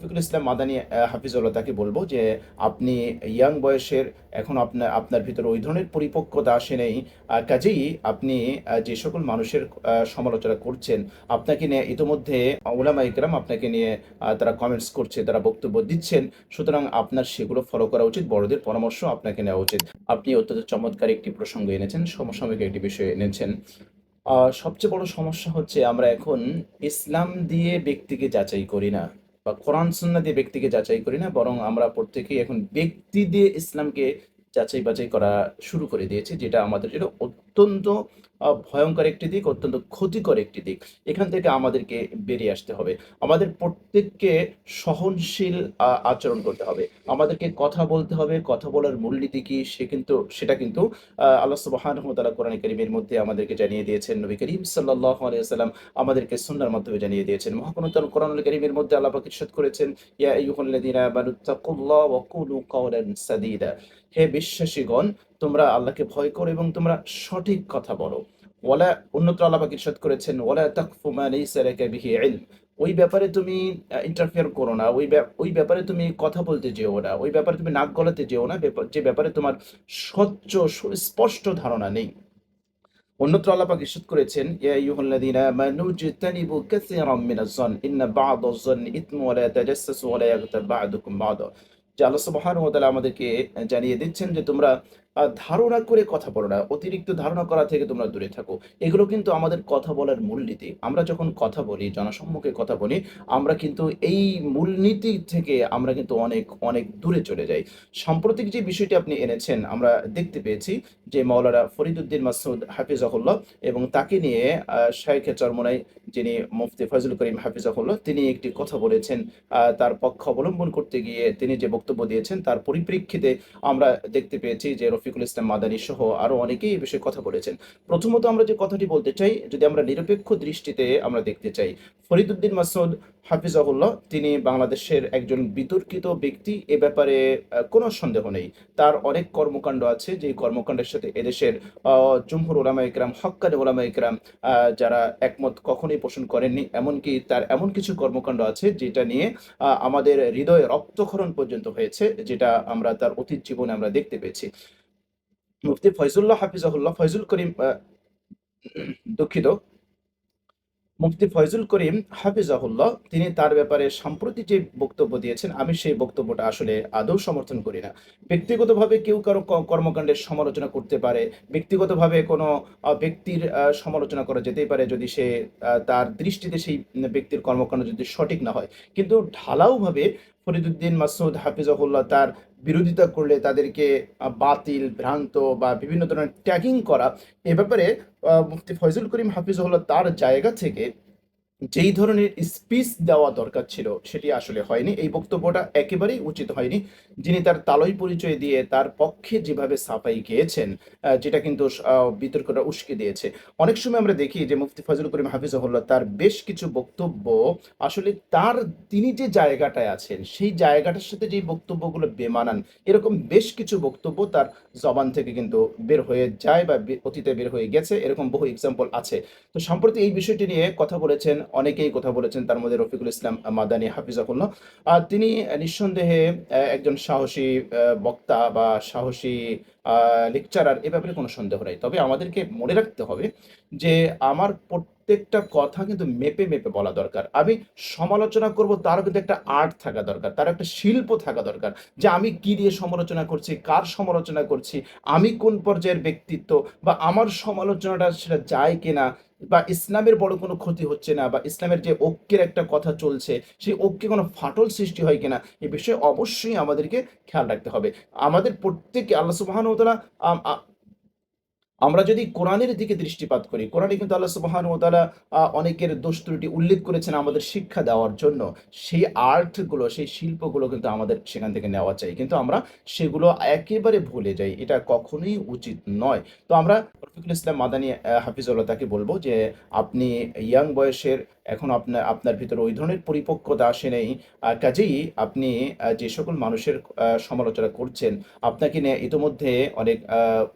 রফিকুল ইসলাম মাদানী হাফিজুল্লাহ তাকে বলব যে আপনি ইয়াং বয়সের, এখন আপনার আপনার ভিতরে ওই ধরনের পরিপক্কতা আসে নেই। কাজেই আপনি যে সকল মানুষের সমালোচনা করছেন, আপনাকে নিয়ে ইতোমধ্যে ওলামা ইকরাম আপনাকে নিয়ে তারা কমেন্টস করছে, তারা বক্তব্য দিচ্ছেন। সুতরাং আপনার সেগুলো ফলো করা উচিত, বড়দের পরামর্শ আপনাকে নেওয়া উচিত। আপনি অত্যন্ত চমৎকার একটি প্রসঙ্গ এনেছেন, সমসাময়িক একটি বিষয় এনেছেন। সবচেয়ে বড় সমস্যা হচ্ছে আমরা এখন ইসলাম দিয়ে ব্যক্তিকে যাচাই করি না। বা কোরআন সুন্না দিয়ে ব্যক্তিকে যাচাই করি না, বরং আমরা প্রত্যেকেই এখন ব্যক্তি দিয়ে ইসলামকে যাচাই বাছাই করা শুরু করে দিয়েছি, যেটা আমাদের জন্য অত্যন্ত ভয়ঙ্কর একটি দিক, অত্যন্ত ক্ষতিকর একটি দিক। এখান থেকে আমাদেরকে বেরিয়ে আসতে হবে। আমাদের প্রত্যেককে সহনশীল আচরণ করতে হবে। আমাদেরকে কথা বলতে হবে, কথা বলার মূলনীতি কি, সে কিন্তু, সেটা কিন্তু আল্লাহ সুবহানাহু ওয়া তাআলা কোরআন কারীমের মধ্যে আমাদেরকে জানিয়ে দিয়েছেন। নবী করিম সাল্লাল্লাহু আলাইহি ওয়াসাল্লাম আমাদেরকে সুন্নাহর মাধ্যমে জানিয়ে দিয়েছেন। মহাকুনতাল কোরআনুল কারীমের মধ্যে আল্লাহ পাক করেছেন, ইয়া আইয়ুহাল্লাযীনা আমানু তাকুল্লাহ ওয়া কুলু কাওলান সাদীদা। হে বিশ্বাসীগণ তোমরা আল্লাহকে ভয় করো এবং তোমরা সঠিক কথা বলো। ওয়ালা, অন্যত্র আল্লাহ পাক ইরশাদ করেছেন, ওয়ালা তাকফু ওই ব্যাপারে তুমি ইন্টারফেয়ার করো না, ওই ওই ব্যাপারে তুমি কথা বলতে যেও না, ওই ব্যাপারে তুমি নাক গলাতে যেও না যে ব্যাপারে তোমার স্বচ্ছ, সুস্পষ্ট ধারণা নেই। অন্যত্র আল্লাহ পাক ইরশাদ করেছেন আমাদেরকে জানিয়ে দিচ্ছেন যে তোমরা ধারণা করে কথা বলো না, অতিরিক্ত ধারণা করা থেকে তোমরা দূরে থাকো। এগুলো কিন্তু আমাদের কথা বলার মূলনীতি। আমরা যখন কথা বলি, জনসম্মুখে কথা বলি, আমরা কিন্তু এই মূলনীতি থেকে আমরা কিন্তু অনেক অনেক দূরে চলে যাই। সাম্প্রতিক যে বিষয়টি আপনি এনেছেন, আমরা দেখতে পেয়েছি যে মাওলানা ফরিদুদ্দিন মাসুদ হাফিজাহুল্লাহ এবং তাকে নিয়ে শাইখে চরমনাই যিনি মুফতি ফজল করিম হাফিজাহুল্লাহ, তিনি একটি কথা বলেছেন। তার পক্ষ অবলম্বন করতে গিয়ে তিনি যে বক্তব্য দিয়েছেন, তার পরিপ্রেক্ষিতে আমরা দেখতে পেয়েছি যে রফিকুল ইসলাম মাদানী সহ আরও অনেকেই এই বিষয়ে কথা বলেছেন। প্রথমত আমরা যে কথাটি বলতে চাই, যদি আমরা নিরপেক্ষ দৃষ্টিতে আমরা দেখতে চাই ফরিদুদ্দিন মাসুদ হাফিজাহুল্লাহ, তিনি বাংলাদেশের একজন বিতর্কিত ব্যক্তি, এ ব্যাপারে কোনো সন্দেহ নেই। তার অনেক কর্মকাণ্ড আছে যে কর্মকাণ্ডের সাথে এদেশের জমহুর ওলামা ইকরাম হক্কানি ওলামা ইকরাম যারা একমত কখনোই পোষণ করেননি, এমনকি তার এমন কিছু কর্মকাণ্ড আছে, যেটা নিয়ে আমাদের হৃদয়ে রক্তক্ষরণ পর্যন্ত হয়েছে, যেটা আমরা তার অতীত জীবনে আমরা দেখতে পেয়েছি। মুফতি ফয়জুল্লাহ হাফিজাহুল্লাহ, ফয়জুল করিম দুঃখিত। মুফতি ফয়জুল করিম হাফিজাহুল্লাহ, তিনি তার ব্যাপারে সাম্প্রতিক যে বক্তব্য দিয়েছেন, আমি সেই বক্তব্যটা আসলে আদৌ সমর্থন করি না। ব্যক্তিগতভাবে কেউ কারও কর্মকাণ্ডের সমালোচনা করতে পারে, ব্যক্তিগতভাবে কোনো ব্যক্তির সমালোচনা করা যেতেই পারে যদি সে তার দৃষ্টিতে সেই ব্যক্তির কর্মকাণ্ড যদি সঠিক না হয়। কিন্তু ঢালাওভাবে ফরিদুদ্দিন মাসুদ হাফিজাহুল্লাহ তার বিরোধিতা করলে তাদেরকে বাতিল, ভ্রান্ত বা বিভিন্ন ধরনের ট্যাগিং করা, এ ব্যাপারে মুফতি ফয়জুল করিম হাফিজুল্লাহ তার জায়গা থেকে যেই ধরনের স্পিচ দেওয়া দরকার ছিল, সেটি আসলে হয়নি। এই বক্তব্যটা একেবারেই উচিত হয়নি। যিনি তার তালই পরিচয় দিয়ে তার পক্ষে যেভাবে সাফাই গিয়েছেন যেটা কিন্তু বিতর্কটা উস্কে দিয়েছে। অনেক সময় আমরা দেখি যে মুফতি ফজল করিম হাফিজুল্লাহ তার বেশ কিছু বক্তব্য আসলে তার, তিনি যে জায়গাটায় আছেন, সেই জায়গাটার সাথে যেই বক্তব্যগুলো বেমানান, এরকম বেশ কিছু বক্তব্য তার জবান থেকে কিন্তু বের হয়ে যায় বা অতীতে বের হয়ে গেছে। এরকম বহু এক্সাম্পল আছে। তো সম্প্রতি এই বিষয়টি নিয়ে কথা বলেছেন অনেকেই কথা বলেছেন, তার মধ্যে রফিকুল ইসলাম মাদানী আর তিনি নিঃসন্দেহে একজন সাহসী বক্তা বা সাহসী লেকচারার এ ব্যাপারে কোনো সন্দেহ নাই। তবে আমাদেরকে মনে রাখতে হবে যে, আমার প্রত্যেকটা কথা কিন্তু মেপে মেপে বলা দরকার। আমি সমালোচনা করব, তারও কিন্তু একটা আর্ট থাকা দরকার তার একটা শিল্প থাকা দরকার যে, আমি কি দিয়ে সমালোচনা করছি, কার সমালোচনা করছি, আমি কোন পর্যায়ের ব্যক্তিত্ব বা আমার সমালোচনাটা সেটা যায় কিনা বা ইসলামের বড় কোনো ক্ষতি হচ্ছে না বা ইসলামের যে ঐক্যের একটা কথা চলছে, সেই ঐক্যে কোনো ফাটল সৃষ্টি হয় কিনা, এ বিষয়ে অবশ্যই আমাদেরকে খেয়াল রাখতে হবে। আমাদের প্রত্যেকে আল্লাহ আম- আমরা যদি কোরআনের দিকে দৃষ্টিপাত করি, কোরআনে কিন্তু আল্লাহ সুবহানাহু ওয়া তাআলা অনেকের দোষ ত্রুটি উল্লেখ করেছেন আমাদের শিক্ষা দেওয়ার জন্য। সেই আর্টগুলো, সেই শিল্পগুলো কিন্তু আমাদের সেখান থেকে নেওয়া চাই। কিন্তু আমরা সেগুলো একেবারে ভুলে যাই। এটা কখনোই উচিত নয়। তো আমরা রফিকুল ইসলাম মাদানী হাফিজুল্লাহ তাকে বলব যে আপনি ইয়াং বয়সের এখন আপনার আপনার ভিতরে ওই ধরনের পরিপক্কতা আসে নেই। কাজেই আপনি যে সকল মানুষের সমালোচনা করছেন, আপনাকে নিয়ে ইতোমধ্যে অনেক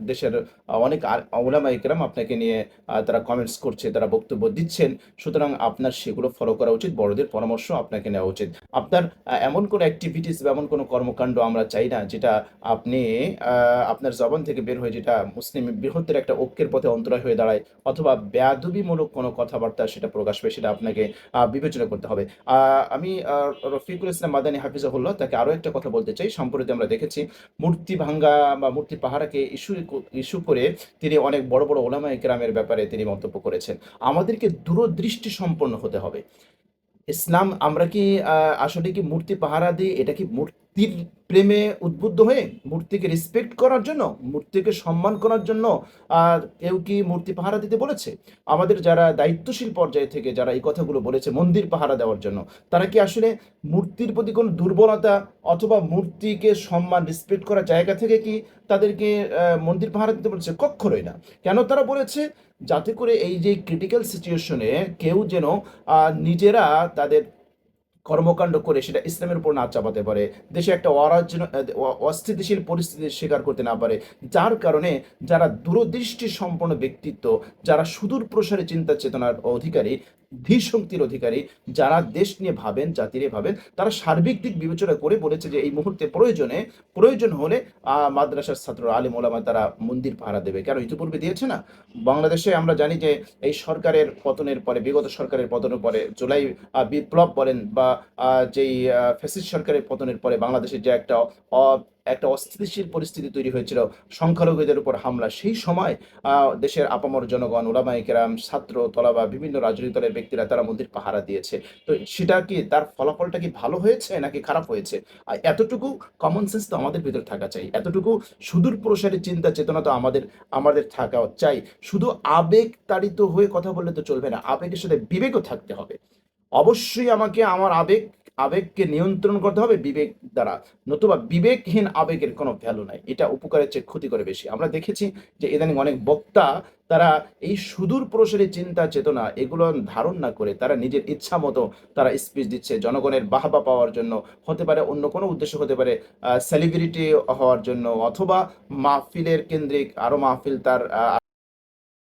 দেশের অনেক আর- ওলামা ইকরাম আপনাকে নিয়ে তারা কমেন্টস করছে, তারা বক্তব্য দিচ্ছেন। সুতরাং আপনার সেগুলো ফলো করা উচিত, বড়দের পরামর্শ আপনাকে নেওয়া উচিত। আপনার এমন কোনো অ্যাক্টিভিটিস বা এমন কোনো কর্মকাণ্ড আমরা চাই না, যেটা আপনি আপনার জবান থেকে বের হয়ে, যেটা মুসলিম বৃহত্তর একটা ঐক্যের পথে অন্তরায় হয়ে দাঁড়ায়, অথবা বেয়াদবিমূলক কোনো কথাবার্তা সেটা প্রকাশ পেয়ে, সেটা আপনাকে বিবেচনা করতে হবে। আমি রফিকুল ইসলাম মাদানী হাফিজাহুল্লাহ তাকে আরও একটা কথা বলতে চাই। সম্প্রতি আমরা দেখেছি মূর্তি ভাঙ্গা বা মূর্তি পাহারাকে ইস্যু ইস্যু করে তিনি অনেক বড় বড় ওলামা একরামের ব্যাপারে তিনি মন্তব্য করেছেন। আমাদেরকে দূরদৃষ্টি সম্পন্ন হতে হবে। ইসলাম, আমরা কি আসলে কি মূর্তি পাহারা দিই? এটা কি মূর্তির প্রেমে উদ্বুদ্ধ হয়ে মূর্তিকে রেসপেক্ট করার জন্য, মূর্তিকে সম্মান করার জন্য, আর কেউ কি মূর্তি পাহারা দিতে বলেছে? আমাদের যারা দায়িত্বশীল পর্যায়ে থেকে যারা এই কথাগুলো বলেছে, মন্দির পাহারা দেওয়ার জন্য, তারা কি আসলে মূর্তির প্রতি কোনো দুর্বলতা অথবা মূর্তিকে সম্মান রেসপেক্ট করার জায়গা থেকে কি তাদেরকে মন্দির পাহারা দিতে বলেছে? কক্ষরই না। কেন তারা বলেছে? যাতে করে এই যে ক্রিটিক্যাল সিচুয়েশনে কেউ যেন নিজেরা তাদের কর্মকাণ্ড করে সেটা ইসলামের উপর না চাপাতে পারে। দেশে একটা অরাজ্য অস্থিতিশীল পরিস্থিতি স্বীকার করতে না পারে। যার কারণে যারা দূরদৃষ্টি সম্পন্ন ব্যক্তিত্ব, যারা সুদূর প্রসারী চিন্তা চেতনার অধিকারী ধীশক্তির অধিকারী যারা দেশ নিয়ে ভাবেন, জাতি নিয়ে ভাবেন, তারা সার্বিক দিক বিবেচনা করে বলেছে যে এই মুহূর্তে প্রয়োজনে, প্রয়োজন হলে মাদ্রাসার ছাত্র আলিম ওলামা তারা মন্দির ভাড়া দেবে। কেন? ইতিপূর্বে দিয়েছে না? বাংলাদেশে আমরা জানি যে এই সরকারের পতনের পরে, বিগত সরকারের পতনের পরে, জুলাই বিপ্লব বলেন বা যেই ফ্যাসিস্ট সরকারের পতনের পরে বাংলাদেশের যে একটা একটা অস্থিতিশীল পরিস্থিতি তৈরি হয়েছিল। সংখ্যালঘুদের উপর হামলা। সেই সময় দেশের আপামর জনগণ ওলামাই কেরাম, ছাত্র, তলাবা, বিভিন্ন রাজনৈতিক দলের ব্যক্তিরা তারা মন্দির পাহারা দিয়েছে। তো সেটা কি তার ফলাফলটা কি ভালো হয়েছে নাকি খারাপ হয়েছে? আর এতটুকু কমন সেন্স তো আমাদের ভিতরে থাকা চাই। এতটুকু সুদূর প্রসারী চিন্তা, চেতনা তো আমাদের আমাদের থাকা চাই। শুধু আবেগ তাড়িত হয়ে কথা বললে তো চলবে না। আবেগের সাথে বিবেকও থাকতে হবে। অবশ্যই আমাকে আমার আবেগ আবেগকে নিয়ন্ত্রণ করতে হবে, বিবেক দ্বারা। নতুবা বিবেকহীন আবেগের কোনো ভ্যালু নাই। এটা উপকারের চেয়ে ক্ষতি করে বেশি। আমরা দেখেছি যে ইদানিং অনেক বক্তা তারা এই সুদূর প্রসারী চিন্তা, চেতনা এগুলো ধারণ না করে তারা নিজের ইচ্ছা মতো তারা স্পিচ দিচ্ছে, জনগণের বাহবা পাওয়ার জন্য, হতে পারে অন্য কোনো উদ্দেশ্য হতে পারে সেলিব্রিটি হওয়ার জন্য অথবা মাহফিলের কেন্দ্রিক আরও মাহফিল তার